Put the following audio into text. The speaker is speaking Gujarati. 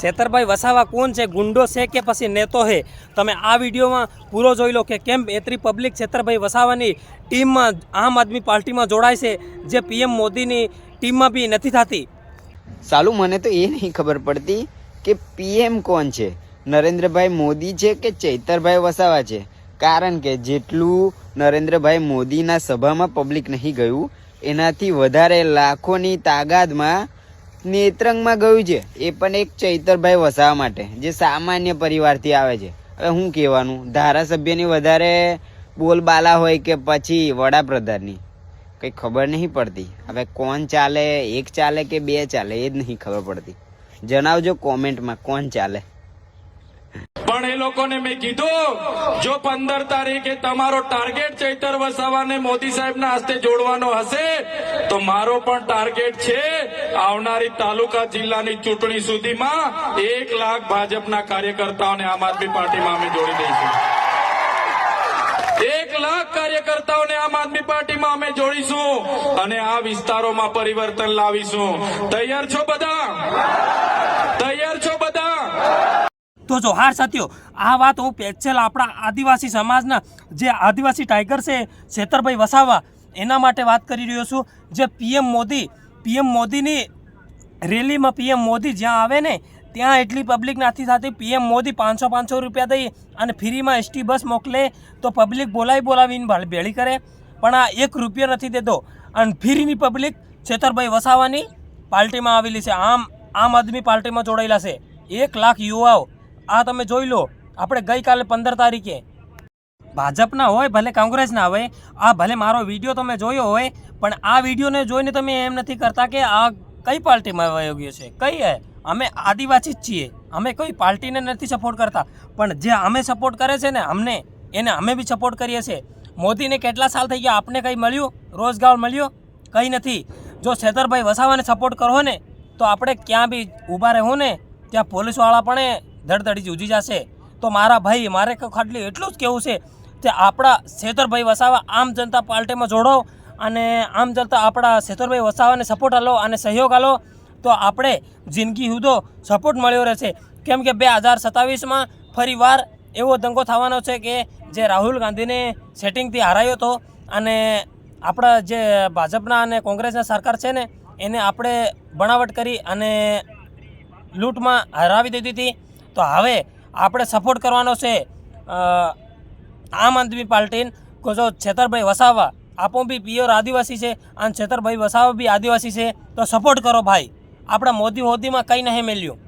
છેતરભાઈ વસાવા કોણ છે? ગુંડો છે કે પછી નેતો છે તમે આ વિડીયોમાં પૂરો જોઈ લો કે કેમ એટલી પબ્લિક છેતરભાઈ વસાવાની ટીમમાં આમ આદમી પાર્ટીમાં જોડાય છે, જે પીએમ મોદીની ટીમમાં બી નથી થતી. સાલું, મને તો એ નહીં ખબર પડતી કે પીએમ કોણ છે? નરેન્દ્રભાઈ મોદી છે કે ચૈતરભાઈ વસાવા છે? કારણ કે જેટલું નરેન્દ્રભાઈ મોદીના સભામાં પબ્લિક નહીં ગયું, એનાથી વધારે લાખોની તાગાદમાં નેત્રંગમાં ગયું છે. એ પણ એક ચૈતરભાઈ વસાવા માટે, જે સામાન્ય પરિવારથી આવે છે. હવે હું કહેવાનું, ધારાસભ્યની વધારે બોલબાલા હોય કે પછી વડાપ્રધાનની, કંઈ ખબર નહીં પડતી. હવે કોણ ચાલે, એક ચાલે કે બે ચાલે, એ જ નહીં ખબર પડતી. જણાવજો કોમેન્ટમાં કોણ ચાલે. લોકોને મેં કીધું, જો પંદર તારીખે તમારો ટાર્ગેટ ચૈતર વસાવાને મોદી સાહેબના હસ્તે જોડવાનો હશે, તો મારો પણ ટાર્ગેટ છે આવનારી તાલુકા જિલ્લાની ચૂંટણી સુધીમાં એક લાખ ભાજપના કાર્યકર્તાઓને આમ આદમી પાર્ટીમાં અમે જોડી દઈશું. એક લાખ કાર્યકર્તાઓને આમ આદમી પાર્ટીમાં અમે જોડીશું અને આ વિસ્તારોમાં પરિવર્તન લાવીશું. તૈયાર છો બધા? તો જો હાર સાથીઓ, આ વાત હું પેચેલ આપણા આદિવાસી સમાજના જે આદિવાસી ટાઈગર છે, છેતરભાઈ વસાવા, એના માટે વાત કરી રહ્યો છું. જે પીએમ મોદી, પીએમ મોદીની રેલીમાં પીએમ મોદી જ્યાં આવે ને, ત્યાં એટલી પબ્લિક નથી થતી. પીએમ મોદી પાંચસો પાંચસો રૂપિયા દઈ અને ફ્રીમાં એસટી બસ મોકલે તો પબ્લિક બોલાવી બોલાવીને ભેળી કરે. પણ આ એક રૂપિયો નથી દેતો. અને ફ્રીની પબ્લિક છેતરભાઈ વસાવાની પાર્ટીમાં આવેલી છે. આમ આમ આદમી પાર્ટીમાં જોડાયેલા છે. એક લાખ યુવાઓ આ તમે જોઈ લો, આપણે ગઈકાલે પંદર તારીખે. ભાજપના હોય, ભલે કોંગ્રેસના હોય, આ ભલે મારો વીડિયો તમે જોયો હોય, પણ આ વિડીયોને જોઈને તમે એમ નથી કરતા કે આ કઈ પાર્ટીમાં વયોગ્ય ગયો છે? કઈ હે અમે આદિવાસી જ છીએ. અમે કોઈ પાર્ટીને નથી સપોર્ટ કરતા. પણ જે અમે સપોર્ટ કરે છે ને, અમને, એને અમે બી સપોર્ટ કરીએ છીએ. મોદીને કેટલા સાલ થઈ ગયા? આપને કંઈ મળ્યું? રોજગાર મળ્યો? કંઈ નથી. જો શેતરભાઈ વસાવાને સપોર્ટ કરો ને, તો આપણે ક્યાં બી ઊભા રહો ને ત્યાં પોલીસવાળા પણ ધડધડી જૂજી જશે. તો મારા ભાઈ, મારે ખાટલી એટલું જ કહેવું છે કે આપણા છેતરભાઈ વસાવા આમ જનતા પાર્ટીમાં જોડો અને આમ જનતા આપણા છેતરભાઈ વસાવાને સપોર્ટ આલો અને સહયોગ આલો, તો આપણે જિંદગી હુદો સપોર્ટ મળ્યો રહેશે. કેમ કે બે હજાર સત્તાવીસમાં ફરી વાર એવો દંગો થવાનો છે કે જે રાહુલ ગાંધીને સેટિંગથી હરાયો હતો અને આપણા જે ભાજપના અને કોંગ્રેસના સરકાર છે ને, એને આપણે બનાવટ કરી અને લૂંટમાં હરાવી દીધી હતી. તો હવે આપણે સપોર્ટ કરવાનો છે આમ આદમી પાર્ટીને. જો છેતરભાઈ વસાવા, આપો બી પિયોર આદિવાસી છે અને છેતરભાઈ વસાવા બી આદિવાસી છે. તો સપોર્ટ કરો ભાઈ. આપણા મોદી મોદીમાં કંઈ નહીં મેલ્યું.